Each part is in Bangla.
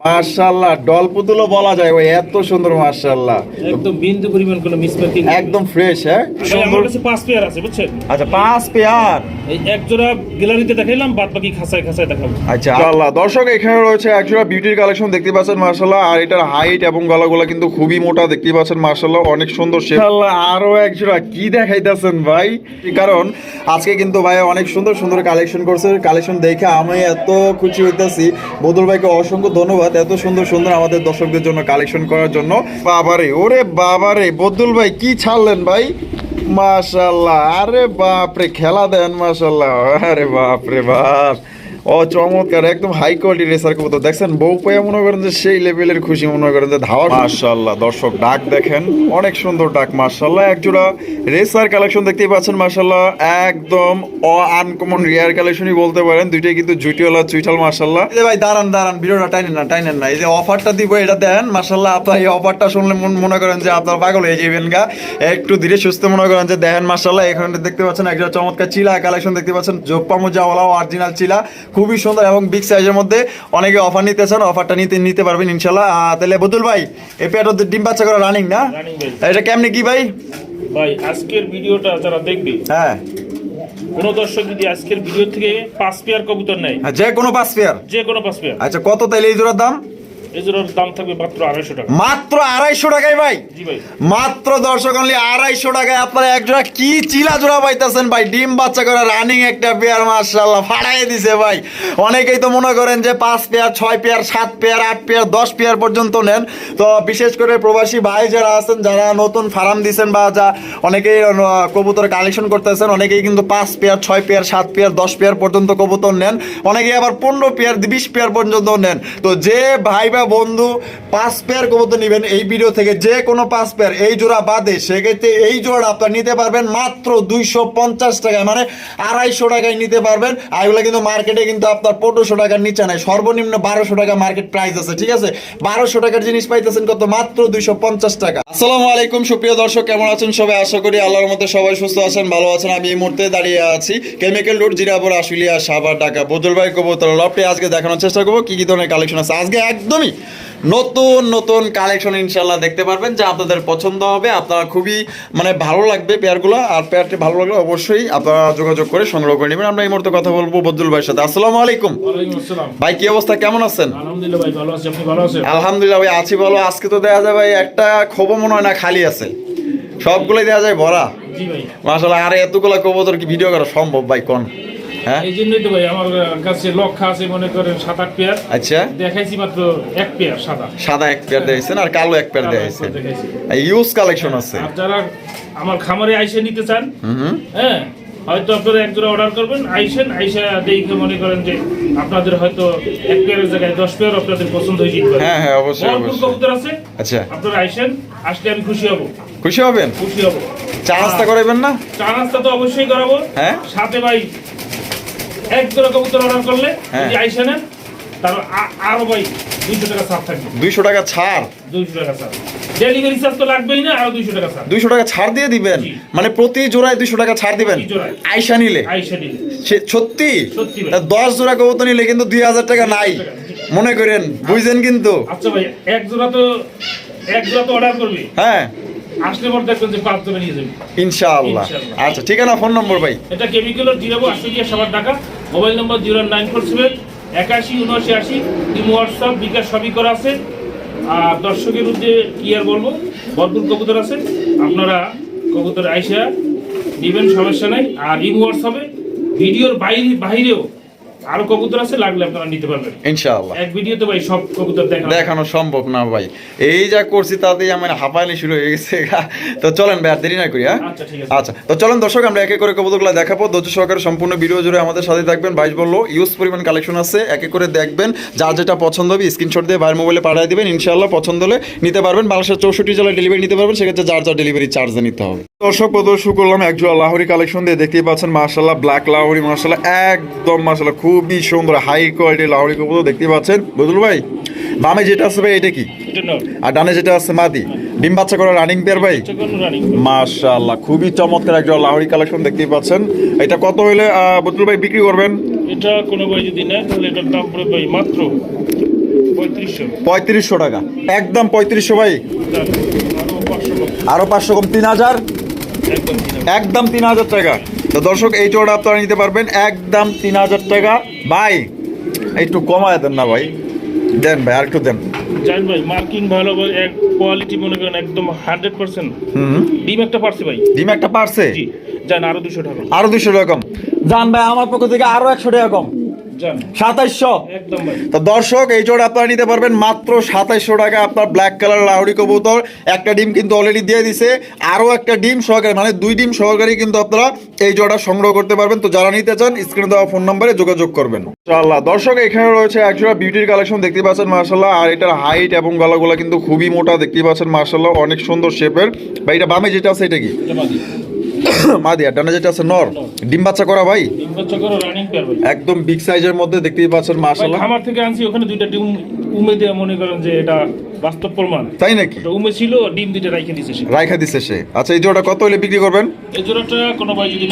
মার্শাল্লাহ ডল পুতুলও বলা যায় ওই এত সুন্দর মার্শাল্লাহ একদম বিন্দু পরিমাণ কোনো মিসম্যাচিং একদম ফ্রেশ হ্যাঁ? ভাই, সুন্দর। আমার কাছে পাঁচ পেয়ার আছে বুঝছেন? আচ্ছা পাঁচ পেয়ার এই এক জোড়া গ্যালারিতে দেখাইলাম বাদ বাকি খাঁচায় খাঁচায় দেখাবো। আচ্ছা আল্লাহ দর্শক এখানে রয়েছে একজোড়া বিউটির কালেকশন দেখতে পাচ্ছেন মার্শাল্লাহ আর এটার হাইট এবং গলাগুলা কিন্তু খুবই মোটা দেখতে পাচ্ছেন মার্শাল্লাহ অনেক সুন্দর শেপ আরও একজোড়া কি দেখাইতেছেন ভাই? কারণ আজকে কিন্তু ভাই অনেক সুন্দর সুন্দর কালেকশন করছে। কালেকশন দেখে আমি এত খুশি হইতেছি। বদুল ভাইকে অসংখ্য ধন্যবাদ। এত সুন্দর সুন্দর আমাদের দর্শকদের জন্য কালেকশন করার জন্য। বাবারে, ওরে বাবারে বদুল ভাই, কি ছাড়লেন ভাই? মাশাল্লাহ আরে বাপরে, খেলা দেন মাশাল্লাহ আরে বাপরে, বাপ। ও চমৎকার একদম হাই কোয়ালিটি রেসার কবুতর। দেখছেন বউ পেয়ে মনে করেন যে সেই লেভেলের খুশি মনে করেন যে ধাওয়া মাশাল্লাহ দর্শক ডাক দেখেন অনেক সুন্দর ডাক মাশাল্লাহ একজোড়া রেসার কালেকশন দেখতেই পাচ্ছেন মাশাল্লাহ একদম অ আনকমন রিয়ার কালেকশনই বলতে পারেন দুইটাই কিন্তু জুটিওয়ালা চুইটাল যে ভাই দাঁড়ান দাঁড়ান ভিডিওটা টাইনেন না টাইনেন না। এই যে অফারটা দিব এটা দেন মাশাল্লাহ আপনার এই অফারটা শুনলে মন- মনে করেন যে আপনার পাগল হয়ে যাবেন গা। একটু ধীরে সুস্থ মনে করেন যে দেখেন মাশাল্লাহ এখানে দেখতে পাচ্ছেন একটা চমৎকার চিলা কালেকশন দেখতে পাচ্ছেন জোপ্পা মোজাওয়ালা অরিজিনাল চিলা। খুবই সুন্দর এবং বিগ সাইজের মধ্যে অনেকে অফার নিতে চান অফারটা নিতে নিতে পারবেন ইনশাল্লাহ। তাহলে বদুল ভাই এ পেয়ারটা ডিম বাচ্চা করা রানিং না? এটা কেমনি কি ভাই? ভাই আজকের ভিডিওটা যারা দেখবে হ্যাঁ। কোন দর্শক যদি আজকের ভিডিও থেকে পাঁচ পেয়ার কবুতর নেয় হ্যাঁ, যে কোনো পাঁচ পেয়ার। যে কোনো পাঁচ পেয়ার। আচ্ছা কত তাইলে এই জোড়ার দাম? এই দাম থাকবে মাত্র আড়াইশো টাকা। মাত্র আড়াইশো টাকায় ভাই? জি ভাই। মাত্র দর্শক অনলি আড়াইশো টাকায় আপনারা এক জোড়া কি চিলা জোড়া পাইতেছেন ভাই? ডিম বাচ্চা করে রানিং একটা পেয়ার মার্শাল্লাহ ফাড়াই দিছে ভাই। অনেকেই তো মনে করেন যে পাঁচ পেয়ার ছয় পেয়ার সাত পেয়ার আট পেয়ার দশ পেয়ার পর্যন্ত নেন। তো বিশেষ করে প্রবাসী ভাই যারা আছেন যারা নতুন ফার্ম দিছেন বা যা অনেকেই কবুতর কালেকশন করতেছেন অনেকেই কিন্তু পাঁচ পেয়ার ছয় পেয়ার সাত পেয়ার দশ পেয়ার পর্যন্ত কবুতর নেন। অনেকেই আবার পনেরো পেয়ার বিশ পেয়ার পর্যন্ত নেন। তো যে ভাই বা বন্ধু পাঁচ পেয়ার কবুতর নেবেন এই ভিডিও থেকে। যে কোনো পাঁচ পেয়ার এই জোড়া বাদে সেক্ষেত্রে এই জোড়া আপনার নিতে পারবেন মাত্র দুইশো পঞ্চাশ টাকায় মানে আড়াইশো টাকায় নিতে পারবেন। আর এগুলো কিন্তু মার্কেটে কিন্তু আপনার পনেরোশো টাকার নিচে নাই, সর্বনিম্ন বারোশো টাকা মার্কেট প্রাইস আছে, ঠিক আছে? বারোশো টাকার জিনিস পাইতেছেন কত? মাত্র দুইশো পঞ্চাশ টাকা। আসসালামু আলাইকুম, সুপ্রিয় দর্শক, কেমন আছেন সবাই? আশা করি আল্লাহর মধ্যে সবাই সুস্থ আছেন, ভালো আছেন। আমি এই মুহূর্তে দাঁড়িয়ে আছি কেমিক্যাল রোড জিরাপুর আশুলিয়া সাভার, ঢাকা। বদল ভাই কবুতর লপটে আজকে দেখানোর চেষ্টা করব, কি কি ধরনের কালেকশন আছে? আজকে একদমই নতুন নতুন কালেকশন ইনশাল্লাহ দেখতে পারবেন যা আপনাদের পছন্দ হবে। আপনারা খুবই মানে ভালো লাগবে পেয়ারগুলো আর পেয়ারটি ভালো লাগলে অবশ্যই আপনারা যোগাযোগ করে সংগ্রহ করে নেবেন। আমরা এই মুহূর্তে কথা বলব বদুল ভাইয়ের সাথে। আসসালামু আলাইকুম। ভাই কি অবস্থা? কেমন আছেন? আলহামদুলিল্লাহ ভাই আছি। ভালো বলো আজকে তো দেখা যায় ভাই একটা খবর মনে হয় না খালি আছে। সবগুলোই দেখা যায় ভরা। মাসাল্লাহ আরে এতগুলো কবুতর কি ভিডিও করা সম্ভব ভাই কোন? হ্যাঁ? এই জন্যই তো ভাই আমার কাছে লক্ষ্য আছে মনে করেন সাত আট পেয়ার। আচ্ছা। দেখাইছি মাত্র এক পেয়ার সাদা। সাদা এক পেয়ার দিয়েছেন আর কালো এক পেয়ার দিয়েছেন ইউজ কালেকশন আছে। আর যারা আমার খামারে আইসে নিতে চান হ্যাঁ হয়তো আপনারা এক জোড়া অর্ডার করবেন আইসেন আইসা দেখে মনে করেন যে আপনাদের হয়তো এক পেয়ারের জায়গায় দশ পেয়ার আপনাদের পছন্দ হয়ে হ্যাঁ হ্যাঁ অবশ্যই ভরপুর অবশ্যই। কবুতর আছে? আচ্ছা। আপনারা আইসেন আসলে আমি খুশি হব। খুশি হবেন? খুশি হব। চা নাস্তা করাবেন না? চা নাস্তা তো অবশ্যই করাবো। হ্যাঁ। সাথে ভাই এক জোড়া কবুতর অর্ডার করলে হ্যাঁ। যদি আইসে নেন তার আ- আরও ভাই দুইশো টাকা ছাড় থাকবে। দুইশো টাকা ছাড়? দুইশো টাকা ছাড়। ডেলিভারি চার্জ তো লাগবেই না আরও দুইশো টাকা ছাড়। দুইশো টাকা ছাড় দিয়ে দিবেন? মানে প্রতি জোড়ায় দুইশো টাকা ছাড় দিবেন। আইসা নিলে? আইসা নিলে। সে- সত্যি? দশ জোড়া কবুতর নিলে কিন্তু দুই হাজার টাকা নাই। মনে করেন বুঝছেন কিন্তু। আচ্ছা ভাই এক জোড়া তো এক জোড়া তো অর্ডার করবি? হ্যাঁ। আসলে পর দেখবেন যে পাঁচ নিয়ে যাবি। ইনশাআল্লাহ। আচ্ছা ঠিকানা ফোন নম্বর ভাই? এটা কেমিক্যালের জিরাবো আশুলিয়া সবার টাকা mobile number zero nine four seven একাশি উনআশি আশি। ইমো হোয়াটসঅ্যাপ বিকাশ সবই করা আছে। আর দর্শকের উদ্দে কি আর বলব? ভরপুর কবুতর আছে। আপনারা কবুতর আইসা নেবেন সমস্যা নাই। আর ইমো হোয়াটসঅ্যাপে ভিডিওর বাইরে বাইরেও আরও কবুতর আছে লাগলে আপনারা নিতে পারবেন। ইনশাআল্লাহ। এক ভিডিওতে ভাই সব কবুতর দেখা দেখানো সম্ভব না ভাই। এই যা করছি তাতেই আমার হাঁপানি শুরু হয়ে গেছে। তো চলেন ভাই আর দেরি না করি হ্যাঁ? আচ্ছা ঠিক আছে। আচ্ছা তো চলেন দর্শক আমরা একে করে কবুতরগুলো দেখাবো। ধৈর্য সহকারে সম্পূর্ণ ভিডিও জুড়ে আমাদের সাথে থাকবেন। বাইশ বলল ইউজ পরিমাণ কালেকশন আছে একে করে দেখবেন। যার যেটা পছন্দ হবে স্ক্রিনশট দিয়ে ভাইয়ের মোবাইলে পাঠিয়ে দিবেন। ইনশাআল্লাহ পছন্দ হলে নিতে পারবেন। বাংলাদেশের চৌষট্টি জেলায় ডেলিভারি নিতে পারবেন। সেক্ষেত্রে যার যার ডেলিভারি চার্জ নিতে হবে। দর্শক প্রদর্শন করলাম একজোড়া লাহোরি কালেকশন দিয়ে দেখতেই পাচ্ছেন মার্শাল্লাহ ব্ল্যাক লাহোরি মার্শাল্লাহ একদম মার্শাল্লাহ খুবই সুন্দর হাই কোয়ালিটির লাহোরি কবুতর দেখতেই পাচ্ছেন। বুঝল ভাই বামে যেটা আছে ভাই এটা কি? আর ডানে যেটা আছে মাদি। ডিম বাচ্চা করা রানিং পেয়ার ভাই? মাশাআল্লাহ খুবই চমৎকার একজন লাহোরি কালেকশন দেখতেই পাচ্ছেন। এটা কত হইলে আহ, বদরুল ভাই বিক্রি করবেন? এটা কোনো ভাই যদি নেয় তাহলে এটার দাম পড়বে মাত্র পঁয়ত্রিশশো। টাকা। একদম পঁয়ত্রিশশো ভাই। আরও পাঁচশো কম তিন হাজার। একদম তিন হাজার। টাকা। তো দর্শক এই জোড়া আপনারা নিতে পারবেন। একদম তিন হাজার টাকা। ভাই একটু কমায় দেন না ভাই। দেন ভাই আর একটু দেন। জান ভাই মার্কিং ভালো ভাই, এক কোয়ালিটি মনে করেন একদম হান্ড্রেড পার্সেন্ট হুম। ডিম একটা পারছে ভাই। ডিম একটা পারছে? আরও দুশো টাকা। আরও দুশো টাকা কম। জান ভাই আমার পক্ষ থেকে আরও একশো টাকা কম। সাতাইশশো। তো দর্শক এই জোড়া আপনারা নিতে পারবেন মাত্র সাতাইশশো টাকা আপনার ব্ল্যাক কালার কবুতর। একটা ডিম কিন্তু অলরেডি দিয়ে দিছে। আরও একটা ডিম সহকারে মানে দুই ডিম সহকারে কিন্তু আপনারা এই জোড়া সংগ্রহ করতে পারবেন। তো যারা নিতে চান স্ক্রিনে দেওয়া ফোন নম্বরে যোগাযোগ করবেন। আল্লাহ দর্শক এখানে রয়েছে বিউটির কালেকশন দেখতে পাচ্ছেন মার্শাল্লাহ আর এটার হাইট এবং গলাগুলা কিন্তু খুবই মোটা দেখতে পাচ্ছেন মার্শাল্লাহ অনেক সুন্দর শেপের বা এটা বামে যেটা আছে এটা কি। মাদি আর ডানা যেটা আছে নর। ডিম বাচ্চা করা ভাই? ডিম বাচ্চা করা রানিং পেয়ার ভাই। একদম বিগ সাইজের মধ্যে দেখতেই পাচ্ছেন মাশাআল্লাহ। আমার থেকে আনছি ওখানে দুইটা ডিম উমে দিয়ে মনে করেন যে এটা বাস্তব প্রমাণ। তাই নাকি? উমে ছিল ডিম রাইখে দিছে সে। রাইখা দিছে সে। আচ্ছা এই জোড়া কত হলে বিক্রি করবেন? এই জোড়াটা কোনো ভাই যদি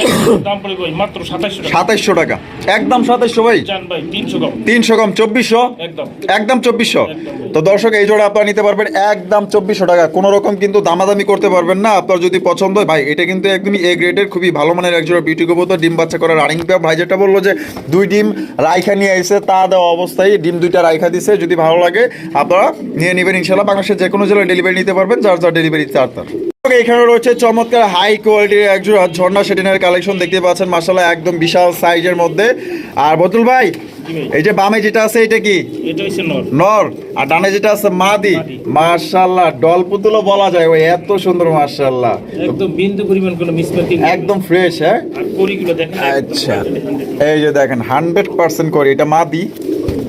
দাম পড়ে ভাই মাত্র সাতাশশো টাকা। সাতাইশশো টাকা। একদম সাতাইশশো ভাই? জান ভাই তিনশো কম। তিনশো কম চব্বিশশো? একদম। একদম চব্বিশশো? একদম। তো দর্শক এই জোড়া আপনারা নিতে পারবেন একদম চব্বিশশো টাকা। কোনো রকম কিন্তু দামাদামি করতে পারবেন না। আপনার যদি পছন্দ হয় ভাই এটা কিন্তু একদমই এ গ্রেডের খুবই ভালো মানের এক জোড়া বিউটি কবুতর। ডিম বাচ্চা করা রানিং পেয়ার ভাই যেটা বলল যে দুই ডিম রাইখা নিয়ে এসে তা দেওয়া অবস্থায় ডিম দুইটা রাইখা দিছে। যদি ভালো লাগে আপনারা নিয়ে নেবেন ইনশাল্লাহ বাংলাদেশের যে কোনো জেলায় ডেলিভারি নিতে পারবেন যার যার ডেলিভারি চার তার। এখানে রয়েছে চমৎকার হাই কোয়ালিটির একজোড়া ঝর্ণা সেটিনের কালেকশন দেখতে পাচ্ছেন মাসাল্লাহ একদম বিশাল সাইজের মধ্যে। আর বতুল ভাই এই যে বামে যেটা আছে এটা কি? নর। আর ডানে যেটা আছে মাদি। মার্শাল্লাহ ডল পুতুলও বলা যায় ওই এত সুন্দর মার্শাল্লাহ একদম বিন্দু পরিমাণ কোনো মিসম্যাচিং একদম ফ্রেশ হ্যাঁ? আর দেখেন আচ্ছা। এই যে দেখেন হান্ড্রেড পার্সেন্ট করে এটা মাদি।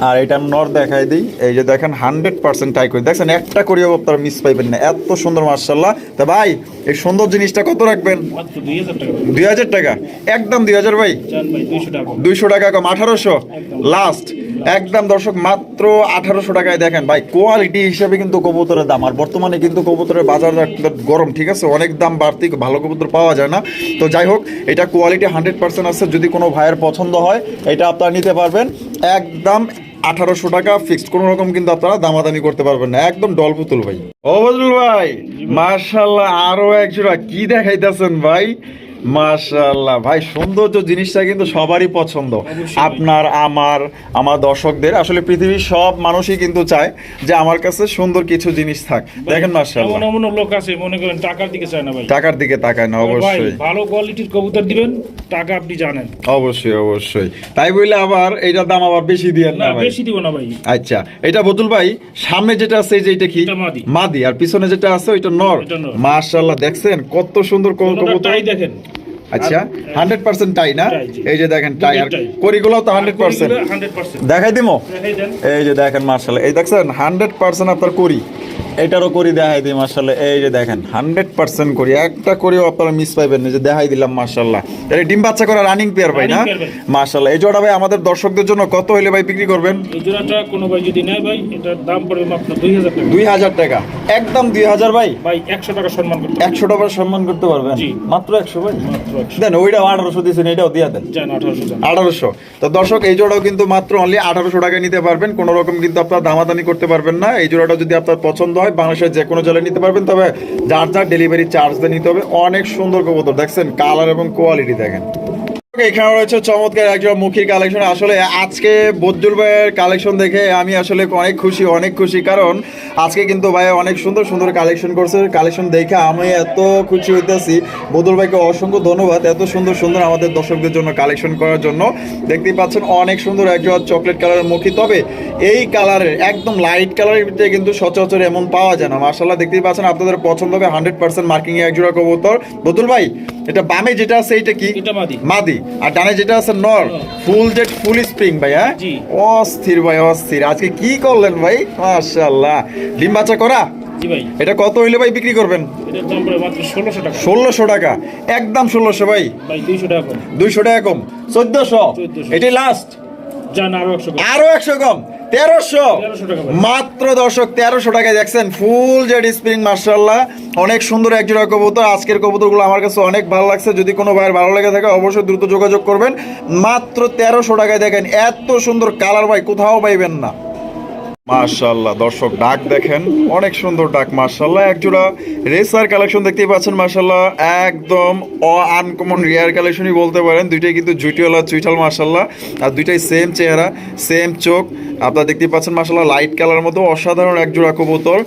আর এটা আমি নর দেখাই দিই। এই যে দেখেন হান্ড্রেড পার্সেন্ট টাই করি। দেখছেন একটা করিও আপনারা মিস পাইবেন না। এত সুন্দর মার্শাল্লাহ তা ভাই এই সুন্দর জিনিসটা কত রাখবেন? দুই হাজার টাকা। একদম দুই হাজার ভাই। ভাই দুইশো টাকা। দুইশো টাকা কম আঠারোশো। লাস্ট একদম দর্শক, মাত্র আঠারোশো টাকায় দেখেন ভাই কোয়ালিটি হিসেবে কিন্তু কবুতরের দাম। আর বর্তমানে কিন্তু কবুতরের বাজার গরম, ঠিক আছে? অনেক দাম বাড়তি, ভালো কবুতর পাওয়া যায় না। তো যাই হোক, এটা কোয়ালিটি হান্ড্রেড পার্সেন্ট আছে, যদি কোনো ভাইয়ের পছন্দ হয়, এটা আপনারা নিতে পারবেন। একদম আঠারোশো টাকা ফিক্সড কোনো রকম কিন্তু আপনারা দামাদামি করতে পারবেন না। একদম ডল পুতুল ভাই। ও বদরুল ভাই মার্শাল্লাহ আরও একজোড়া কি দেখাইতেছেন ভাই? মাশাল্লাহ ভাই সৌন্দর্য জিনিসটা কিন্তু সবারই পছন্দ। আপনার আমার আমার দর্শকদের। আসলে পৃথিবীর সব মানুষই কিন্তু চায় যে আমার কাছে সুন্দর কিছু জিনিস থাক। দেখেন মাশাল্লাহ এমন এমন লোক আছে মনে করেন টাকার দিকে চায় না ভাই। টাকার দিকে তাকায় না অবশ্যই। ভালো কোয়ালিটির কবুতর দিবেন টাকা আপনি জানেন। অবশ্যই অবশ্যই। তাই বললে আবার এইটার দাম আবার বেশি দিয়ে না ভাই? বেশি দিব না ভাই। আচ্ছা এটা বতুল ভাই সামনে যেটা আছে যে এটা কি? মাদি। আর পিছনে যেটা আছে ওইটা নর। মাশাল্লাহ দেখছেন কত সুন্দর কবুতর। টাই দেখেন। আচ্ছা হান্ড্রেড পার্সেন্ট টাই না? এই যে দেখেন টাই আর করিগুলো তো হান্ড্রেড পার্সেন্ট দেখাই দিমো? এই যে দেখেন মার্শাল এই দেখছেন হান্ড্রেড পার্সেন্ট আপনার করি এটারও করি দেখাই দিই মার্শাল্লাহ এই যে দেখেন হান্ড্রেড পার্সেন্ট করি। একটা করিও আপনারা মিস পাইবেন না যে দেখাই দিলাম মার্শাল্লাহ এটা ডিম বাচ্চা করা রানিং পেয়ার ভাই না? মার্শাল্লাহ এই জোড়া ভাই আমাদের দর্শকদের জন্য কত হইলে ভাই বিক্রি করবেন? এই জোড়াটা কোনো ভাই যদি নেয় ভাই এটার দাম পড়বে মাত্র দুই হাজার টাকা। দুই হাজার টাকা। একদম দুই হাজার ভাই? ভাই একশো টাকা সম্মান করতে একশো টাকা সম্মান করতে পারবেন? মাত্র একশো ভাই? দেন ওইটাও আঠারোশো দিয়েছেন এটাও দিয়ে দেন। আঠারোশো তো দর্শক এই জোড়াও কিন্তু মাত্র অনলি আঠারোশো টাকায় নিতে পারবেন। কোনো রকম কিন্তু আপনার দামাদামি করতে পারবেন না। এই জোড়াটা যদি আপনার পছন্দ হয় বাংলাদেশের যে কোনো জেলায় নিতে পারবেন। তবে যার যার ডেলিভারি চার্জ দিয়ে নিতে হবে। অনেক সুন্দর কবুতর, দেখছেন? কালার এবং কোয়ালিটি দেখেন। এখানে রয়েছে চমৎকার একজন মুখীর কালেকশন আসলে আজকে বজ্জুল ভাইয়ের কালেকশন দেখে আমি আসলে অনেক খুশি অনেক খুশি। কারণ আজকে কিন্তু ভাই অনেক সুন্দর সুন্দর কালেকশন করছে। কালেকশন দেখে আমি এত খুশি হইতেছি। বদুল ভাইকে অসংখ্য ধন্যবাদ এত সুন্দর সুন্দর আমাদের দর্শকদের জন্য কালেকশন করার জন্য। দেখতেই পাচ্ছেন অনেক সুন্দর একজন চকলেট কালারের মুখী। তবে এই কালারের একদম লাইট কালারের ভিতরে কিন্তু সচরাচর এমন পাওয়া যায় না। মার্শাল্লাহ দেখতেই পাচ্ছেন আপনাদের পছন্দ হবে হান্ড্রেড পার্সেন্ট মার্কিং এ একজোড়া কবুতর। বদুল ভাই এটা বামে যেটা আছে এটা কি? এটা মাদি। মাদি। আর ডানে যেটা আছে নর ফুল জেট ফুল স্প্রিং ভাই হ্যাঁ? অস্থির ভাই অস্থির। আজকে কি করলেন ভাই? মাশাআল্লাহ। ডিম বাচ্চা করা? এটা কত হইলে ভাই বিক্রি করবেন? ষোলোশো টাকা। একদম ষোলোশো ভাই। দুইশো টাকা কম। চোদ্দশো? এটি লাস্ট আরও একশো কম? তেরোশো। 1300 টাকা ভাই। মাত্র দর্শক, তেরোশো টাকায় দেখছেন ফুল জেড স্প্রিং মার্শাল্লাহ অনেক সুন্দর এক জোড়া কবুতর। আজকের কবুতরগুলো আমার কাছে অনেক ভালো লাগছে। যদি কোনো ভাইয়ের ভালো লেগে থাকে, অবশ্যই দ্রুত যোগাযোগ করবেন। মাত্র তেরোশো টাকায় দেখেন, এত সুন্দর কালার ভাই, কোথাও পাইবেন না। মাশাল্লাহ দর্শক ডাক দেখেন, অনেক সুন্দর ডাক মাশাল্লাহ এক জোড়া রেসার কালেকশন দেখতেই পাচ্ছেন মাশাল্লাহ একদম অ আনকমন রিয়ার কালেকশনই বলতে পারেন। দুইটাই কিন্তু জুটিওয়ালা চুইটাল মাশাল্লাহ আর দুইটাই সেম চেহারা সেম চোখ। আপনারা দেখতেই পাচ্ছেন মাশাল্লাহ লাইট কালার মতো অসাধারণ এক জোড়া কবুতর।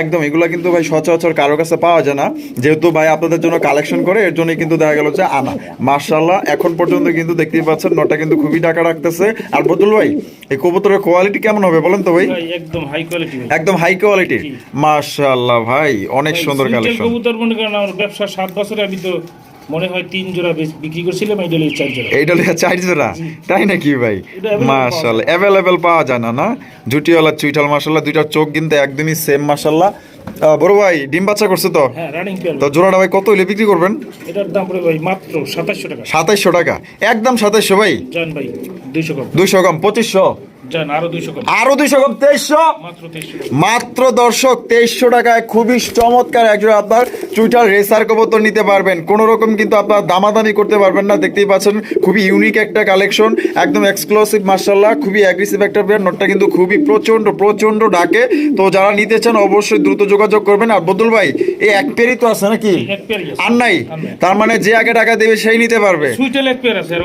একদম, এগুলো কিন্তু ভাই সচরাচর কারও কাছে পাওয়া যায় না। যেহেতু ভাই আপনাদের জন্য কালেকশন করে, এর জন্যই কিন্তু দেখা গেল যে আনা। মাশাল্লাহ এখন পর্যন্ত কিন্তু দেখতেই পাচ্ছেন নটা কিন্তু খুবই টাকা রাখতেছে। আর বদুল ভাই, এই কবুতরের কোয়ালিটি কেমন হবে বলেন তো ভাই? একদম হাই কোয়ালিটি একদম হাই কোয়ালিটির মাশাআল্লাহ ভাই অনেক সুন্দর কালেকশন কবুতর মনে করেন আমার ব্যবসা সাত বছরে আমি তো মনে হয় তিন জোড়া বিক্রি করছিলাম এই ডেলি চার জোড়া। এইটা লিখা চার জোড়া? তাই নাকি ভাই? মাশাআল্লাহ অ্যাভেলেবেল পাওয়া যায় না না? জুটিওয়ালা চুইটাল মাশাআল্লাহ দুইটার চোখ কিন্তু একদমই সেম মাশাআল্লাহ। বড় ভাই ডিম বাচ্চা করছে তো? হ্যাঁ রানিং তো জোড়াটা ভাই কত হইলে বিক্রি করবেন? এটার দাম পড়ে ভাই মাত্র সাতাশশো টাকা। সাতাইশশো টাকা। একদম সাতাইশশো ভাই? যান ভাই দুইশো কম। দুইশো কম পঁচিশশো? যান আরও দুইশো কম। তেইশশো? মাত্র দর্শক তেইশশো টাকায় খুবই চমৎকার একজন আপনার চুইটার রেসার কবুতর নিতে পারবেন। কোনো রকম কিন্তু আপনার দামাদামি করতে পারবেন না দেখতেই পাচ্ছেন খুবই ইউনিক একটা কালেকশন একদম এক্সক্লুসিভ মার্শাল্লাহ খুবই অ্যাগ্রেসিভ একটা পেয়ার নোটটা কিন্তু খুবই প্রচণ্ড প্রচণ্ড ডাকে। তো যারা নিতে চান অবশ্যই দ্রুত যোগাযোগ করবেন। আর বদুল ভাই এই এক পেয়ারই তো আছে নাকি। আর নাই? তার মানে যে আগে টাকা দেবে সেই নিতে পারবে?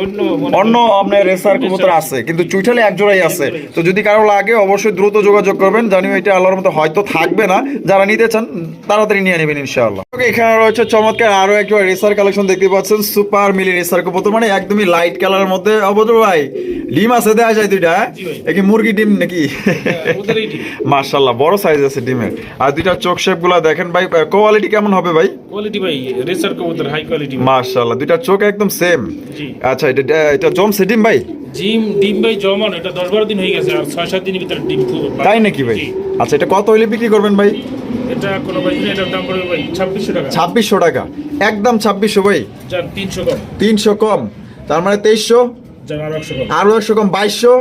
অন্য মনে অন্য আপনার রেসার কবুতর আছে কিন্তু চুইঠালে এক জোড়াই আছে। তো যদি কারও লাগে অবশ্যই দ্রুত যোগাযোগ করবেন। জানিও এটা আল্লাহর মতো হয়তো থাকবে না। যারা নিতে চান তাড়াতাড়ি নিয়ে নেবেন ইনশাআল্লাহ। Okay, এখানে রয়েছে চমৎকার আরও একটা রেসার কালেকশন দেখতে পাচ্ছেন। সুপার মিলি রেসার কবুতর মানে একদমই লাইট কালারের মধ্যে। অবদর ভাই ডিম আছে দেখা যায় দুইটা হ্যাঁ? জি ভাই। এ কি মুরগি ডিম নাকি? হ্যাঁ। মার্শাল্লাহ বড় সাইজ আছে ডিমের। আর দুইটা চোখ শেপগুলা দেখেন ভাই কোয়ালিটি কেমন হবে ভাই? কোয়ালিটি ভাই রেসার কবুতর হাই কোয়ালিটি মার্শাল্লাহ দুইটা চোখ একদম সেম জি। আচ্ছা এটা এটা জমছে ডিম ভাই? জিম ডিম ভাই জমান এটা দশ বারো দিন হয়ে গেছে আর ছয় সাত দিনের ভিতরে ডিম তাই নাকি ভাই? আচ্ছা এটা কত হইলে বিক্রি করবেন ভাই? এটা কোনো ভাই এটার দাম পড়বে ভাই ছাব্বিশশো টাকা। ছাব্বিশশো টাকা। একদম ছাব্বিশশো ভাই? তিনশো কম। তিনশো কম। তার মানে তেইশশো? আরও একশো কম। বাইশশো?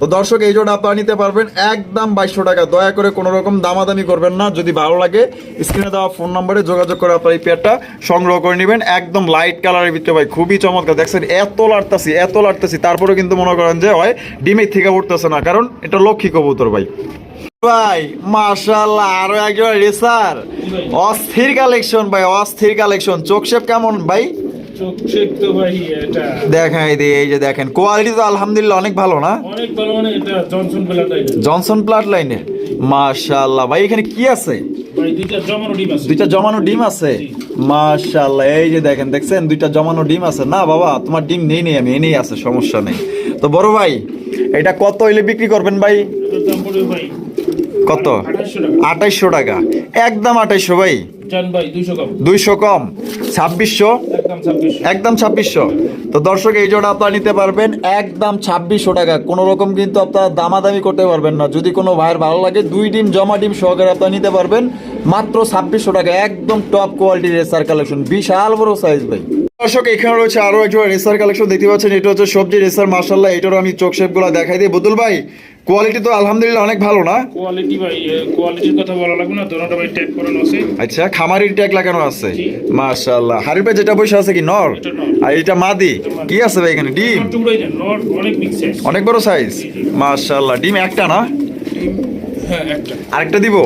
তো দর্শক এই জোড়া আপনারা নিতে পারবেন। একদম বাইশশো টাকা। দয়া করে কোনো রকম দামাদামি করবেন না। যদি ভালো লাগে স্ক্রিনে দেওয়া ফোন নম্বরে যোগাযোগ করে আপনার এই পেয়ারটা সংগ্রহ করে নেবেন। একদম লাইট কালারের ভিতরে ভাই খুবই চমৎকার। দেখছেন এত লাড়তাছি এত লাড়তাছি। তারপরে কিন্তু মনে করেন যে হয় ডিমের থেকে উঠতেছে না। কারণ এটা লক্ষ্মী কবুতর ভাই। ভাই মাশাআল্লাহ আরও একজন রেসার। অস্থির কালেকশন ভাই অস্থির কালেকশন চোখ কেমন ভাই? দেখাই দিই এই যে দেখেন। কোয়ালিটি তো আলহামদুলিল্লাহ অনেক ভালো না? অনেক ভালো মানে এটা জনসন প্লাট লাইনে মাশাআল্লাহ। ভাই এখানে কি আছে? দুইটা জমানো ডিম আছে। মাশাআল্লাহ। এই যে দেখেন দেখছেন? দুইটা জমানো ডিম আছে। না বাবা তোমার ডিম নেই নেই আমি এনেই আছে সমস্যা নেই। তো বড় ভাই এটা কত হইলে বিক্রি করবেন ভাই? কত? আঠাইশশো টাকা। একদম আঠাইশশো ভাই। দুইশো কম। ছাব্বিশশো। একদম ছাব্বিশশো। তো দর্শক, এই জোড়া আপনারা নিতে পারবেন একদম ছাব্বিশশো টাকা। কোনো রকম কিন্তু আপনারা দামাদামি করতে পারবেন না। যদি কোনো ভাইয়ের ভালো লাগে, দুই ডিম জমা ডিম সহকারে আপনারা নিতে পারবেন। মাত্র ছাব্বিশশো টাকা, একদম টপ কোয়ালিটির এসার কালেকশন বিশাল বড় সাইজ ভাই। দর্শক এখানে রয়েছে আরও একজন রেসার কালেকশন দেখতে পাচ্ছেন। এটা হচ্ছে সবজি রেসার মার্শাল্লাহ এটারও আমি চোখ শেপগুলো দেখাই দিই। বুদুল ভাই কোয়ালিটি তো আলহামদুলিল্লাহ অনেক ভালো না? কোয়ালিটি ভাই কোয়ালিটির কথা বলা লাগবে না দোনোটা ভাই ট্যাগ করানো আছে। আচ্ছা খামারির ট্যাগ লাগানো আছে। মাশাআল্লাহ। হারির ভাই যেটা বসে আছে কি নর? আর এটা মাদি? কি আছে ভাই এখানে ডিম? অনেক বড় সাইজ মাশাআল্লাহ ডিম একটা না? আরেকটা দিব?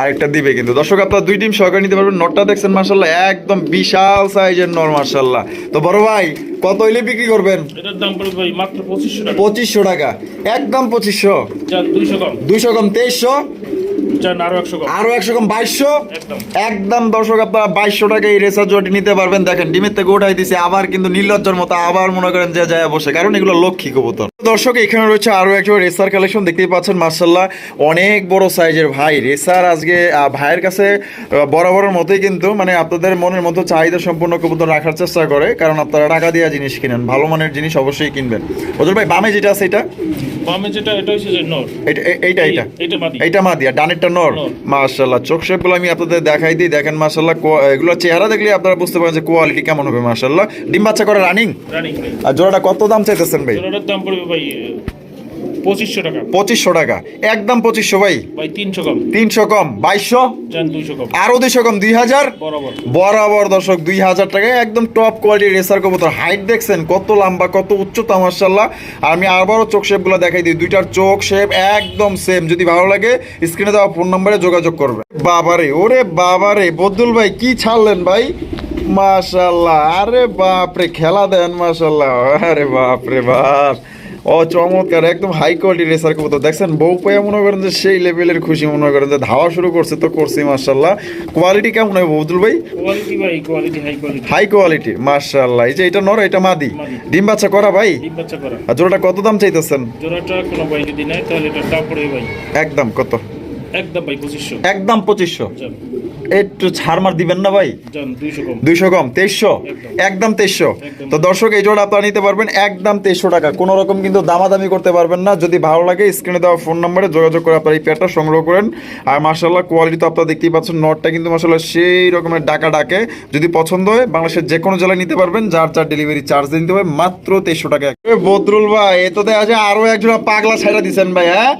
আরেকটা দিবে। কিন্তু। দর্শক আপনার দুই টিম সহকারী নিতে পারবেন। নটটা দেখছেন মার্শাল্লাহ একদম বিশাল সাইজের নর মার্শাল্লাহ তো বড় ভাই কত হইলে বিক্রি করবেন? এটার দাম পড়বে ভাই মাত্র পঁচিশশো টাকা। পঁচিশশো টাকা। একদম পঁচিশশো। দুইশো কম। দুইশো কম তেইশশো। আরও একশো কম। আরও একশো কম বাইশশো? একদম। একদম দর্শক আপনারা বাইশশো টাকা এই রেসার জোয়াটি নিতে পারবেন। দেখেন ডিমের থেকে উঠাই দিছে আবার কিন্তু নির্লজ্জর মতো আবার মনে করেন যে যায় বসে কারণ এগুলো লক্ষ্মী কবুতর। দর্শক এখানে রয়েছে আরও একটা রেসার কালেকশন দেখতেই পাচ্ছেন মার্শাল্লাহ অনেক বড় সাইজের ভাই। রেসার আজকে ভাইয়ের কাছে বরাবরের মতোই কিন্তু মানে আপনাদের মনের মতো চাহিদা সম্পূর্ণ কবুতর রাখার চেষ্টা করে কারণ আপনারা টাকা দিয়ে জিনিস কিনেন ভালো মানের জিনিস অবশ্যই কিনবেন। ওদের ভাই বামে যেটা আছে এটা? বামে যেটা এটা হচ্ছে যে এইটা মাদি। ডানেরটা নর। মার্শাল্লাহ চোখ শেপগুলো আমি আপনাদের দেখাই দিই। দেখেন মাশাল্লাহ কোয়া- এগুলো চেহারা দেখলে আপনারা বুঝতে পারেন যে কোয়ালিটি কেমন হবে মার্শাল্লাহ ডিম বাচ্চা করে রানিং রানিং আর জোড়াটা কত দাম চাইতেছেন ভাই? জোড়াটার দাম পড়বে ভাই পঁচিশশো টাকা। পঁচিশশো টাকা। একদম পঁচিশশো ভাই। ভাই তিনশো কম। তিনশো কম। বাইশশো? দুইশো কম। দুইশো কম দুই হাজার? বরাবর। বরাবর দর্শক দুই হাজার টাকায় একদম টপ কোয়ালিটির রেসার কবুতর। হাইট দেখছেন কত লম্বা কত উচ্চতা মার্শাল্লাহ আমি আবারও চোখ শেপগুলো দেখাই দিই। দুইটার চোখ শেপ একদম সেম যদি ভালো লাগে স্ক্রিনে দেওয়া ফোন নম্বরে যোগাযোগ করবে বাবারে ওরে বাবারে। বদুল ভাই কি ছাড়লেন ভাই? মাশাল্লাহ আরে বাপরে খেলা দেন মাশাল্লাহ আরে বাপরে বাপ। ও চমৎকার একদম হাই কোয়ালিটি রেসার কবুতর। দেখছেন বউ পেয়ে মনে করেন যে সেই লেভেলের খুশি মনে করেন যে ধাওয়া শুরু করছে তো করছি মার্শাল্লাহ কোয়ালিটি কেমন হয় বৌদুল ভাই? হাই কোয়ালিটি মার্শাল্লাহ এই যে এটা নর এটা মাদি। ডিম বাচ্চা করা ভাই? আর জোড়াটা কত দাম চাইতেছেন? জোড়াটা কোনো ভাই যদি নাই তাহলে এটা দাম পড়বে ভাই। একদম কত? একদম ভাই পঁচিশশো। একদম পঁচিশশো। একটু ছাড় মার দিবেন না ভাই? দুইশো কম। তেইশশো? একদম। তেইশশো। তো দর্শক এই জোড়া আপনারা নিতে পারবেন একদম তেইশশো টাকা। কোনো রকম কিন্তু দামাদামি করতে পারবেন না। যদি ভালো লাগে স্ক্রিনে দেওয়া ফোন নম্বরে যোগাযোগ করে আপনারা এই পেয়ারটা সংগ্রহ করেন। আর মার্শাল্লাহ কোয়ালিটি তো আপনারা দেখতেই পাচ্ছেন নটটা কিন্তু মার্শাল্লাহ সেই রকমের ডাকা ডাকে। যদি পছন্দ হয় বাংলাদেশের যে কোনো জেলায় নিতে পারবেন। যার যার ডেলিভারি চার্জ দিতে হবে মাত্র তেইশশো টাকা। এ বদরুল ভাই এ তো দেখা যায় আরও একজোড়া পাগলা ছাইরা দিচ্ছেন ভাই হ্যাঁ।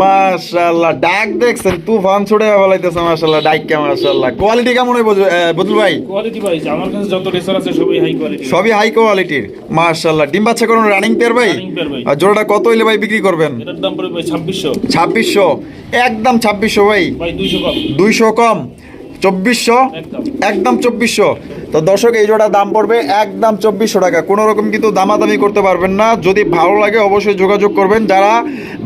মাশাল্লাহ ডাক দেখছেন? তুফান ছুটে বলাইতেছে মাশাল্লাহ ডাইকা মাশাআল্লাহ। কোয়ালিটি কেমন হয় আহ, ভাই? কোয়ালিটি ভাই আমার কাছে যত রেসার আছে সবই হাই কোয়ালিটি সবই হাই কোয়ালিটির মাশাআল্লাহ। ডিম বাচ্চা করুন রানিং পেয়ার ভাই। আর জোড়াটা কত হইলে ভাই বিক্রি করবেন? এটার দাম পড়বে ভাই ছাব্বিশশো। ছাব্বিশশো। একদম ছাব্বিশশো ভাই। ভাই দুইশো কম। দুইশো কম। চব্বিশশো? একদম। চব্বিশশো। তো দর্শক এই জোড়া দাম পড়বে একদম চব্বিশশো টাকা। কোনো রকম কিন্তু দামাদামি করতে পারবেন না। যদি ভালো লাগে অবশ্যই যোগাযোগ করবেন। যারা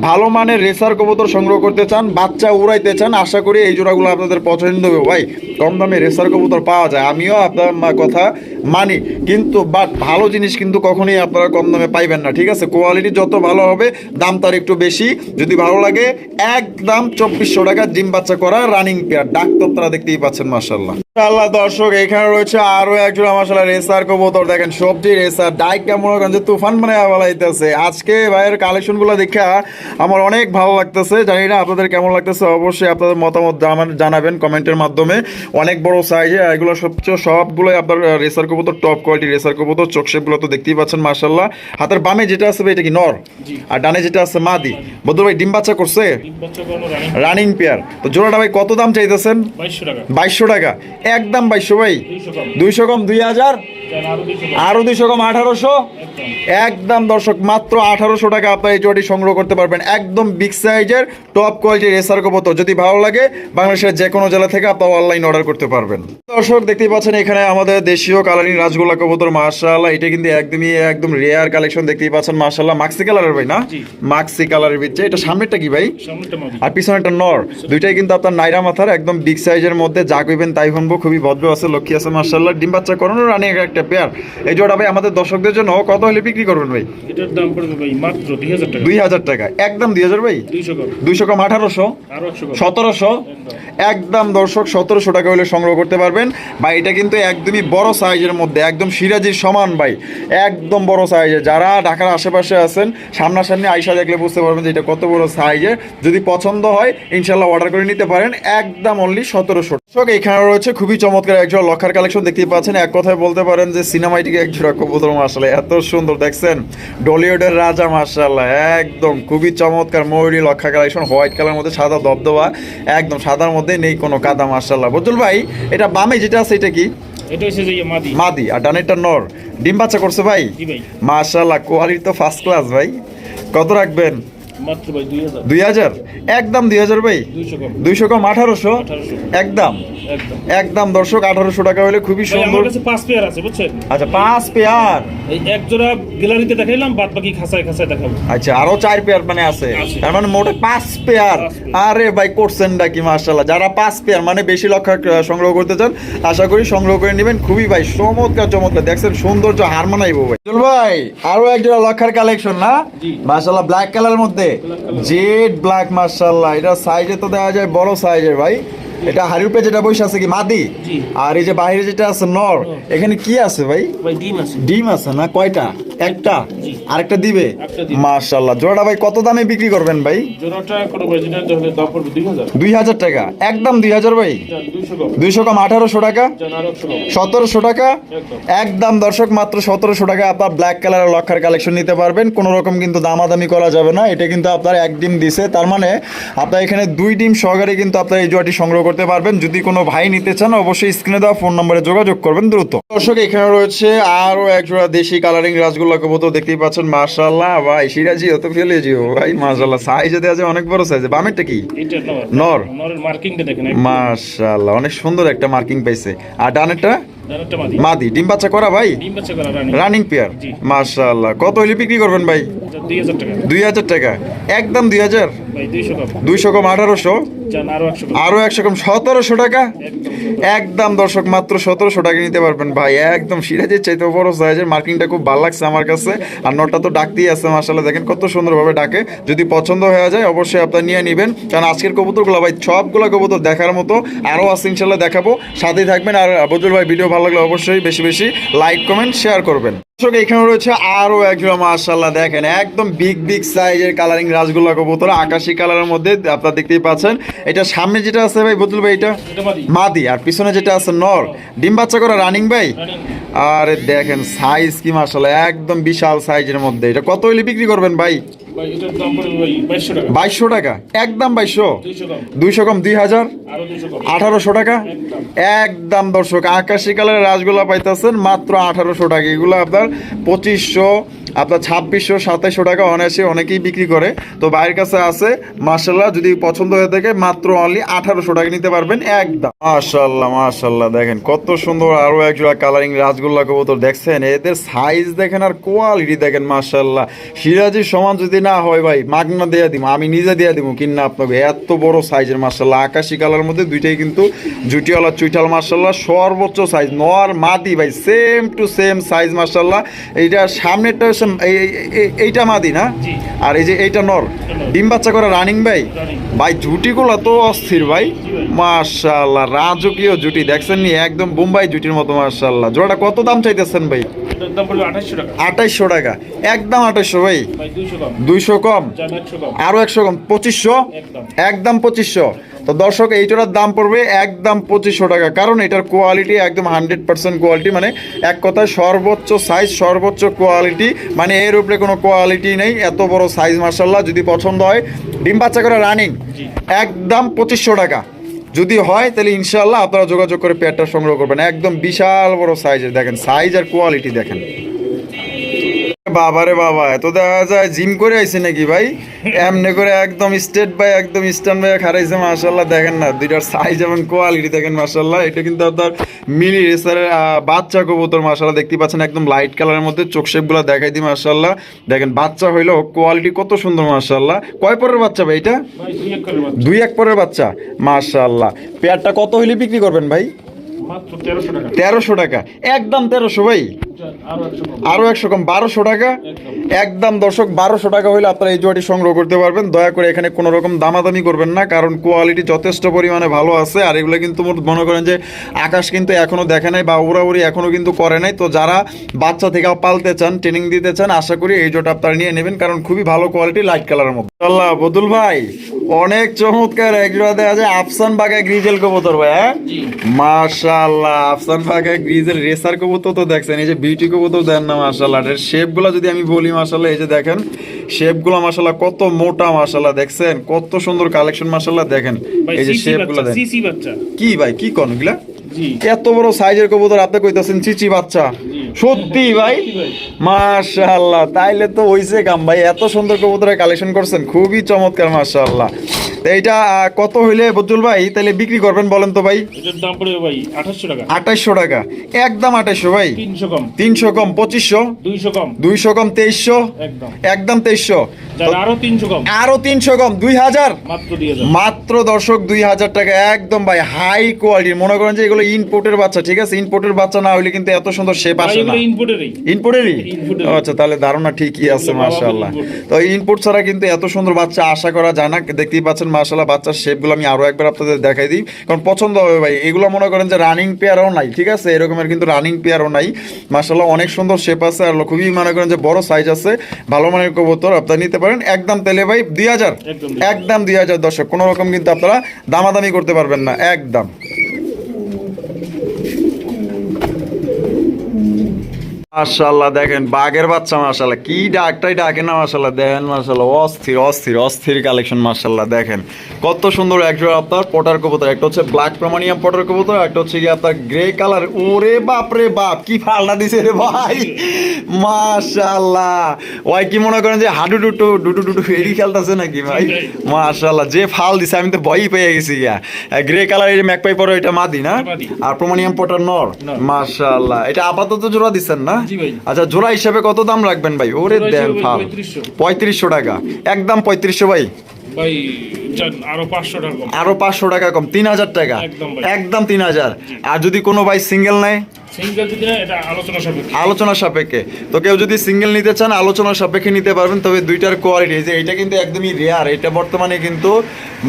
ভালো মানের রেসার কবুতর সংগ্রহ করতে চান বাচ্চা উড়াইতে চান আশা করি এই জোড়াগুলো আপনাদের পছন্দ হবে। ভাই কম দামে রেসার কবুতর পাওয়া যায়। আমিও আপনার কথা মানি। কিন্তু বাট ভালো জিনিস কিন্তু কখনোই আপনারা কম দামে পাইবেন না। ঠিক আছে? কোয়ালিটি যত ভালো হবে দাম তার একটু বেশি। যদি ভালো লাগে একদম চব্বিশশো টাকা জিম বাচ্চা করা রানিং পেয়ার ডাক্তার তারা দেখতেই পাচ্ছেন মার্শাল্লাহ আল্লাহ দর্শক এখানে রয়েছে আরও একজন মার্শাল্লাহ রেসার কবুতর। দেখেন সবজি রেসার ডাইক কেমন যে তুফান মানে বলাইতেছে আজকে ভাইয়ের কালেকশনগুলো দেখা আমার অনেক ভালো লাগতেছে। জানি না আপনাদের কেমন লাগতেছে অবশ্যই আপনাদের মতামত জানাবেন- জানাবেন কমেন্টের মাধ্যমে। অনেক বড় সাইজে এগুলো সবচেয়ে সবগুলোই আপনার রেসার কবুতর টপ কোয়ালিটি রেসার কবুতর চোখ শেপগুলো তো দেখতেই পাচ্ছেন মার্শাল্লাহ হাতের বামে যেটা আছে এটা কি নর? আর ডানে যেটা আছে মাদি। বদর ভাই ডিম বাচ্চা করছে? ডিম বাচ্চা করানো রানিং রানিং পেয়ার তো জোড়াটা ভাই কত দাম চাইতেছেন? বাইশশো টাকা। একদম বাইশশো ভাই। দুইশো কম দুই হাজার। যান আরও দুইশো কম আঠারোশো? একদম দর্শক মাত্র আঠারোশো টাকা আপনার এই জোড়াটি সংগ্রহ করতে পারবেন। একদম বিগ সাইজের টপ কোয়ালিটির রেসার কবুতর। যদি ভালো লাগে বাংলাদেশের যে কোনো জেলা থেকে আপনার অনলাইন অর্ডার করতে পারবেন। দর্শক দেখতেই পাচ্ছেন এখানে আমাদের দেশীয় কালারিং রাজগোলা কবুতর মার্শাল্লাহ এটা কিন্তু একদমই একদম রেয়ার কালেকশন দেখতেই পাচ্ছেন মার্শাল্লাহ মাক্সি কালারের ভাই না। মাক্সি কালারের ভিতরে। এটা সামনেরটা কি ভাই? আর পিছনে একটা নর। দুইটাই কিন্তু আপনার নাইরা মাথার একদম বিগ সাইজের মধ্যে যা কইবেন তাই শুনব। খুবই ভদ্র আছে লক্ষ্মী আছে মার্শাল্লাহ ডিম বাচ্চা করানো রানিং একটা পেয়ার এই জোড়া ভাই আমাদের দর্শকদের জন্য কত হলে বিক্রি করবেন ভাই? এটার দাম পড়বে ভাই মাত্র দুই হাজার টাকা। দুই হাজার টাকা। একদম দুই হাজার ভাই? দুইশো কম। দুইশো কম আঠারোশো? আরও একশো কম। সতেরোশো? একদম। একদম দর্শক সতেরোশো টাকা হলে সংগ্রহ করতে পারবেন। ভাই এটা কিন্তু একদমই বড় সাইজের মধ্যে একদম সিরাজির সমান ভাই। একদম বড় সাইজের যারা ঢাকার আশেপাশে আছেন সামনাসামনি আইসা দেখলে বুঝতে পারবেন যে এটা কত বড় সাইজের যদি পছন্দ হয় ইনশাল্লাহ অর্ডার করে নিতে পারেন। একদম অনলি সতেরোশো। দর্শক এখানে রয়েছে খুবই চমৎকার একজন লক্ষার কালেকশন দেখতেই পাচ্ছেন এক কথায় বলতে পারেন যে সিনেমাটিকে একজোড়া কবুতর মাসাল্লাহ এত সুন্দর দেখছেন? ডলিউডের রাজা মাসাল্লাহ একদম খুবই চমৎকার ময়ূরী লক্ষা কালেকশন হোয়াইট কালার মধ্যে সাদা দবদবা একদম সাদার মধ্যে নেই কোনো কাদা মাসাল্লাহ বুঝল ভাই এটা বামে যেটা আছে এটা কি? এটা হচ্ছে যে মাদি। মাদি আর ডানেরটা নর। ডিম বাচ্চা করছে ভাই? মাশাল্লাহ কোয়ালিটি তো ফার্স্ট ক্লাস ভাই। কত রাখবেন? মাত্র ভাই দুই হাজার। দুই হাজার? একদম দুই হাজার ভাই। দুইশো কম। দুইশো কম আঠারোশো? আঠারোশো একদম। একদম। দর্শক আঠারোশো টাকা হলে খুবই সুন্দর আমার কাছে পাঁচ পেয়ার আছে বুঝছেন? আচ্ছা পাঁচ পেয়ার। এই এক জোড়া গ্যালারিতে দেখাইলাম বাদ বাকি খাসায় খাসায় দেখাবো। আচ্ছা আরও চার পেয়ার মানে আছে। তার মানে মোটে পাঁচ পেয়ার। আরে ভাই করছেন কি মার্শাল্লাহ যারা পাঁচ পেয়ার মানে বেশি লক্ষ সংগ্রহ করতে চান আশা করি সংগ্রহ করে নেবেন। খুবই ভাই চমৎকার চমৎকার। দেখছেন সৌন্দর্য হার মানাইবো ভাই। চল ভাই আরও একজোড়া লক্ষার কালেকশন না? জি। মার্শাল্লাহ ব্ল্যাক কালার মধ্যে। জেড ব্ল্যাক মার্শাল্লাহ এটা সাইজে তো দেওয়া যায় বড় সাইজের ভাই। এটা হারিউপে যেটা বসে আছে কি মাদি? আর এই যে বাইরে যেটা আছে নর এখানে কি আছে ভাই? ডিম আছে। ডিম আছে না? কয়টা? একটা। আরেকটা দিবে। মাশাল্লাহ জোড়াটা ভাই কত দামে বিক্রি করবেন ভাই? দুই হাজার। টাকা। একদম দুই হাজার ভাই? দুইশো কম। আঠারোশো টাকা? সতেরোশো টাকা? একদম। একদম দর্শক মাত্র সতেরোশো টাকা আপনার ব্ল্যাক কালারের লক্ষার কালেকশন নিতে পারবেন। কোনো রকম কিন্তু দামাদামি করা যাবে না। এটা কিন্তু আপনার এক ডিম দিছে। তার মানে আপনার এখানে দুই ডিম সহকারে কিন্তু আপনার এই জোয়াটি সংগ্রহ করতে পারবেন। যদি কোনো ভাই নিতে চান অবশ্যই স্ক্রিনে দেওয়া ফোন নম্বরে যোগাযোগ করবেন দ্রুত। দর্শক এখানে রয়েছে আরও এক জোড়া দেশি কালারিং রাসগোল্লা কবুতর দেখতেই পাচ্ছেন। মার্শাল্লাহ ভাই সিরাজি অত ফেলে জিও ভাই মার্শাল্লাহ সাইজে দেওয়া যায় অনেক বড় সাইজে বামেরটা কি? নর। নর। নরের মার্কিংটা দেখেন মার্শাল্লাহ অনেক সুন্দর একটা মার্কিং পাইছে। আর ডানেরটা? মাদি। মাদি। ডিম বাচ্চা করা ভাই? ডিম বাচ্চা করা রানিং পেয়ার। মার্শাল্লাহ কত হইলে বিক্রি করবেন ভাই? দুই হাজার টাকা। একদম দুই হাজার? ভাই দুইশো কম। আঠারোশো? আরও একশো কম। সতেরোশো টাকা? একদম। দর্শক মাত্র সতেরোশো টাকা নিতে পারবেন। ভাই একদম সিরাজের চাইতে বড় সাইজের মার্কিংটা খুব ভালো লাগছে আমার কাছে। আর নটটা তো ডাক দিয়ে আছে মার্শাল্লাহ দেখেন কত সুন্দরভাবে ডাকে। যদি পছন্দ হয়ে যায় অবশ্যই আপনার নিয়ে নেবেন। কারণ আজকের কবুতরগুলো ভাই সবগুলো কবুতর দেখার মতো আরও আছে ইনশাল্লাহ দেখাবো। সাথেই থাকবেন। আর বজুল ভাই ভিডিও ভালো লাগলে অবশ্যই বেশি বেশি লাইক কমেন্ট শেয়ার করবেন। দর্শক এখানে রয়েছে আরও একজোড়া মার্শাল্লাহ দেখেন একদম বিগ বিগ সাইজের কালারিং রাসগোল্লা কবুতর আকাশি কালারের মধ্যে আপনারা দেখতেই পাচ্ছেন। এটা সামনে যেটা আছে ভাই বদুল ভাই এটা? মাদি। আর পিছনে যেটা আছে নর। ডিম বাচ্চা করা রানিং ভাই? আর আরে দেখেন সাইজ কি মার্শাল্লাহ একদম বিশাল সাইজের মধ্যে। এটা কত হইলে বিক্রি করবেন ভাই? বাইশশো টাকা। একদম বাইশশো। দুইশো কম। দুই হাজার। আঠারোশো টাকা। একদম। একদম দর্শক আকাশি কালারের রাসগোল্লা পাইতেছেন মাত্র আঠারোশো টাকা। এগুলো আপনার পঁচিশশো আপনার ছাব্বিশশো, সাতাইশশো টাকা অনায়াসে অনেকেই বিক্রি করে। তো বাইরের কাছে আছে মার্শাল্লাহ যদি পছন্দ হয়ে থাকে, মাত্র অনলি আঠারোশো টাকা নিতে পারবেন একদম। মার্শাল্লাহ মার্শাল্লাহ দেখেন কত সুন্দর আরও এক জোড়া কালারিং রাসগোল্লা কবুতর দেখছেন। এদের সাইজ দেখেন আর কোয়ালিটি দেখেন মার্শাল্লাহ সিরাজির সমান যদি না হয় ভাই, মাগনা দিয়ে দিব আমি নিজে দিয়ে দিব কিনা আপনাকে। এত বড় সাইজের মার্শাল্লাহ আকাশি কালার মধ্যে দুইটাই কিন্তু জুটিওয়ালা চুইটাল মার্শাল্লাহ সর্বোচ্চ সাইজ নর মাদি ভাই সেম টু সেম সাইজ মার্শাল্লাহ এইটা সামনেরটা হচ্ছে এই- এইটা মাদি না? আর এই যে এইটা নর। ডিম বাচ্চা করে রানিং ভাই? ভাই। জুটিগুলো তো অস্থির ভাই। মার্শাল্লাহ রাজকীয় জুটি। দেখছেন নি একদম বোম্বাই জুটির মতো মার্শাল্লাহ জোড়াটা কত দাম চাইতেছেন ভাই? আঠাশশো টাকা। একদম আঠাইশশো ভাই। দুইশো কম। আরও একশো কম। পঁচিশশো? একদম পঁচিশশো। তো দর্শক এইটার দাম পড়বে একদম পঁচিশশো টাকা। কারণ এটার কোয়ালিটি একদম হান্ড্রেড পার্সেন্ট কোয়ালিটি মানে এক কথায় সর্বোচ্চ সাইজ সর্বোচ্চ কোয়ালিটি মানে এর উপরে কোনো কোয়ালিটি নেই এত বড় সাইজ মার্শাল্লাহ যদি পছন্দ হয়। ডিম বাচ্চা করে রানিং একদম পঁচিশশো টাকা। যদি হয় তাহলে ইনশাল্লাহ আপনারা যোগাযোগ করে পেয়ারটা সংগ্রহ করবেন। একদম বিশাল বড় সাইজের দেখেন সাইজ আর কোয়ালিটি দেখেন। বাবারে বাবা এত দেখা যায় জিম করে আইছে নাকি ভাই? এমনি করে একদম স্টেট বাই একদম স্ট্যান্ড বাই খারাইছে মাশাল্লাহ দেখেন না দুইটার সাইজ এবং কোয়ালিটি দেখেন মাশাল্লাহ এটা কিন্তু আপনার মিনি রেসারের বাচ্চা কবুতর মাশাল্লাহ দেখতে পাচ্ছেন একদম লাইট কালারের মধ্যে চোখ শেপগুলো দেখাই দিই মাশাল্লাহ দেখেন বাচ্চা হইল কোয়ালিটি কত সুন্দর মাশাল্লাহ কয় পরের বাচ্চা ভাই এটা? দুই এক পরের বাচ্চা। মাশাল্লাহ পেয়ারটা কত হইলে বিক্রি করবেন ভাই? তেরোশো টাকা একদম তেরোশো ভাই। যান আরও একশো কম বারোশো টাকা? একদম। দর্শক বারোশো টাকা হলে আপনারা এই জোয়াটি সংগ্রহ করতে পারবেন। দয়া করে এখানে কোনো রকম দামাদামি করবেন না কারণ কোয়ালিটি যথেষ্ট পরিমাণে ভালো আছে। আর এগুলো কিন্তু মনে করেন যে আকাশ কিন্তু এখনও দেখে নাই বা উড়াউড়ি এখনও কিন্তু করে নাই। তো যারা বাচ্চা থেকে পালতে চান ট্রেনিং দিতে চান আশা করি এই জোটা আপনারা নিয়ে নেবেন কারণ খুবই ভালো কোয়ালিটি লাইট কালারের মধ্যে। আল্লাহ বদুল ভাই অনেক চমৎকার একজোড়া দেওয়া যায়। আফসান বাগা গ্রিজেল কবুতর ভাই হ্যাঁ? জি। মাশাআল্লাহ আফসান বাগা গ্রিজেল রেসার কবুতর তো দেখছেন এই যে বিউটি কবুতর দেন না মাশাআল্লাহ। এর শেপগুলো যদি আমি বলি মাশাআল্লাহ এই যে দেখেন শেপগুলো মাশাআল্লাহ কত মোটা মাশাআল্লাহ দেখছেন? কত সুন্দর কালেকশন মাশাআল্লাহ দেখেন। এই যে শেপগুলো দেখেন কি ভাই কি কোন এগুলা? জি। এত বড় সাইজের কবুতর আপনি কইতাছেন চিচি বাচ্চা। সত্যি ভাই? মাশাআল্লাহ তাইলে তো হইছে কাম। ভাই এত সুন্দর কবুতরের কালেকশন করছেন খুবই চমৎকার মাশাআল্লাহ। তো এইটা কত হইলে বদুল ভাই তাহলে বিক্রি করবেন বলেন তো ভাই? এটার দাম পড়বে ভাই আঠাশশো টাকা। একদম আঠাইশশো ভাই। তিনশো কম। তিনশো কম পঁচিশশো? দুইশো কম। দুইশো কম তেইশশো? একদম। একদম তেইশশো। আরও তিনশো কম। আরও তিনশো কম দুই হাজার? মাত্র দর্শক দুই হাজার টাকা একদম ভাই হাই কোয়ালিটির মনে করেন যে এগুলো ইনপোর্টের বাচ্চা ঠিক আছে? ইনপোর্টের বাচ্চা না হইলে কিন্তু এত সুন্দর শেপ আসে না। ইনপোর্টেরই আচ্ছা তাহলে ধারণা ঠিকই আছে। তো ইনপুট ছাড়া কিন্তু এত সুন্দর বাচ্চা আশা করা যায় না। দেখতেই পাচ্ছেন মার্শাল্লাহ বাচ্চার শেপগুলো আমি আরও একবার আপনাদের দেখাই দিই। কারণ পছন্দ হবে ভাই এগুলো মনে করেন যে রানিং পেয়ারও নাই ঠিক আছে? এরকমের কিন্তু রানিং পেয়ারও নাই। মার্শাল্লাহ অনেক সুন্দর শেপ আছে। আর খুবই মনে করেন যে বড় সাইজ আছে। ভালো মানের কবুতর আপনারা নিতে পারেন একদম তেলে ভাই দুই হাজার। একদম দুই হাজার। দর্শক। কোনো রকম কিন্তু আপনারা দামাদামি করতে পারবেন না। একদম। মাশাল্লাহ দেখেন বাঘের বাচ্চা মাশাল্লাহ কি ডাকটাই ডাকে না মাশাল্লাহ দেখেন মাশাল্লাহ অস্থির অস্থির অস্থির কালেকশন মাশাল্লাহ দেখেন। কত সুন্দর একজন আপনার পটার কবুতর একটা হচ্ছে ব্ল্যাক প্রমানিয়াম পটার কবুতর একটা হচ্ছে কি আপনার গ্রে কালার ওরে বাপ রে বাপ কি ফালনা দিছে রে ভাই। মাশাল্লাহ ওই কি মনে করেন যে হাডু ডুটু ডুডু ডুডু এডি খেলতেছে নাকি ভাই? মাশাল্লাহ যে ফাল দিছে আমি তো ভয়ই পেয়ে গেছি গিয়া। গ্রে কালার এই ম্যাকপাই পরে এটা মাদি না? আর প্রমানিয়াম পটার নর। মাশাল্লাহ এটা আপাতত জোড়া দিচ্ছেন না। আচ্ছা জোড়া হিসাবে কত দাম রাখবেন ভাই? ওরে দেন ফাল পঁয়ত্রিশশো। টাকা। একদম পঁয়ত্রিশশো ভাই? ভাই আরও পাঁচশো টাকা কম। আরও পাঁচশো টাকা কম তিন হাজার টাকা। একদম একদম তিন হাজার। আর যদি কোনো ভাই সিঙ্গেল নেয়? আলোচনা সাপেক্ষে। তো কেউ যদি সিঙ্গেল নিতে চান আলোচনা সাপেক্ষে নিতে পারবেন তবে দুইটার কোয়ালিটি যে এটা কিন্তু একদমই রেয়ার এটা বর্তমানে কিন্তু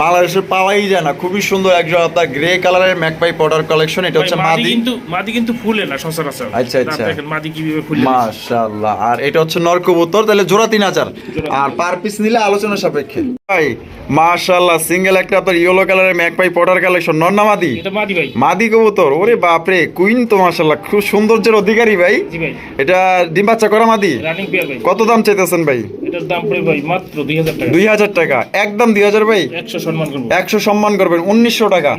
বাংলাদেশে পাওয়াই যায় না। খুবই সুন্দর একজন আপনার গ্রে কালারের ম্যাকপাই পটার কালেকশন এটা হচ্ছে মাদি কিন্তু মাদি কিন্তু ফুলে না সচরাচর। আচ্ছা, আচ্ছা। দেখেন মাদি কীভাবে ফুলে মাশাআল্লাহ। আর এটা হচ্ছে নর কবুতর তাহলে জোড়া তিন হাজার। আর পার পিস নিলে আলোচনা সাপেক্ষে। ভাই মাশাআল্লাহ সিঙ্গেল একটা আপনার ইয়েলো কালারের ম্যাকপাই পটার কালেকশন নর না মাদি? এটা মাদি ভাই। মাদি কবুতর ওরে বাপরে কুইন তো মাশাআল্লাহ। খুব সৌন্দর্যের অধিকারী ভাই। এটা ডিম বাচ্চা করা মাদি? কত দাম চাইতেছেন ভাই? দুই হাজার টাকা। একদম দুই হাজার ভাই? একশো সম্মান করব। একশো সম্মান করবেন উনিশশো টাকা।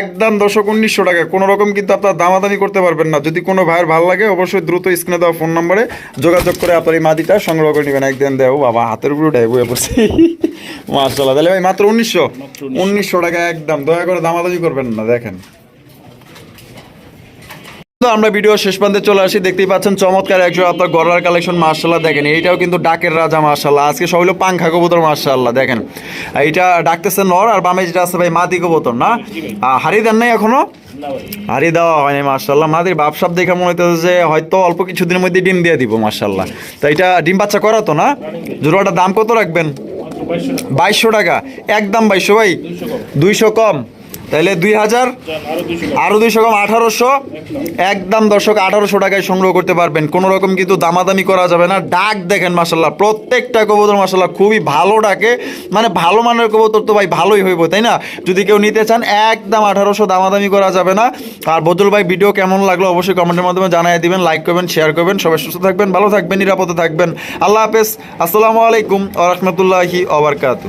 একদম দশক উনিশশো টাকা। কোনো রকম কিন্তু আপনার দামাদামি করতে পারবেন না। যদি কোনো ভাইয়ের ভালো লাগে অবশ্যই দ্রুত স্ক্রিনে দেওয়া ফোন নম্বরে যোগাযোগ করে আপনার এই মাদিটা সংগ্রহ করে নেবেন। একদিন দেবো বাবা হাতের উপরে পড়ছে। মার্শাল্লাহ তাহলে ভাই মাত্র উনিশশো। উনিশশো টাকা একদম। দয়া করে দামাদামি করবেন না দেখেন। তো আমরা ভিডিও শেষ প্রান্তে চলে আসি। দেখতেই পাচ্ছেন চমৎকার একজন আপনার গড়ার কালেকশন মার্শাল্লাহ দেখেন। এইটাও কিন্তু ডাকের রাজা মার্শাল্লাহ আজকে সব হলো পাংখা কবুতর মার্শাল্লাহ দেখেন। এইটা ডাকতেছে নর আর বামে যেটা আছে ভাই মাদি কবুতর না? হারিয়ে দেন নাই এখনও? হারিয়ে দেওয়া হয়নি মার্শাল্লাহ মাদির বাপসাপ দেখে মনে হইতেছে যে হয়তো অল্প কিছুদিনের মধ্যে ডিম দিয়ে দিব মার্শাল্লাহ তো এটা ডিম বাচ্চা করা তো না? জোড়াটার দাম কত রাখবেন? বাইশশো টাকা। একদম বাইশশো ভাই। দুইশো কম। তাহলে দুই হাজার যান আরও দুইশো কম আরও দুইশো কম আঠারোশো। একদম দর্শক, আঠারোশো টাকায় সংগ্রহ করতে পারবেন। কোনো রকম কিন্তু দামাদামি করা যাবে না। ডাক দেখেন মাসাল্লাহ প্রত্যেকটা কবুতর মাসাল্লাহ খুবই ভালো ডাকে। মানে ভালো মানের কবুতর তো ভাই ভালোই হইব, তাই না? যদি কেউ নিতে চান, একদম আঠারোশো দামাদামি করা যাবে না। আর বদল ভাই ভিডিও কেমন লাগল অবশ্যই কমেন্টের মাধ্যমে জানিয়ে দিবেন লাইক করবেন শেয়ার করবেন। সবাই সুস্থ থাকবেন, ভালো থাকবেন, নিরাপদে থাকবেন। আল্লাহ হাফেজ। আসসালামু আলাইকুম আ রহমতুল্লাহি ওবরকাতু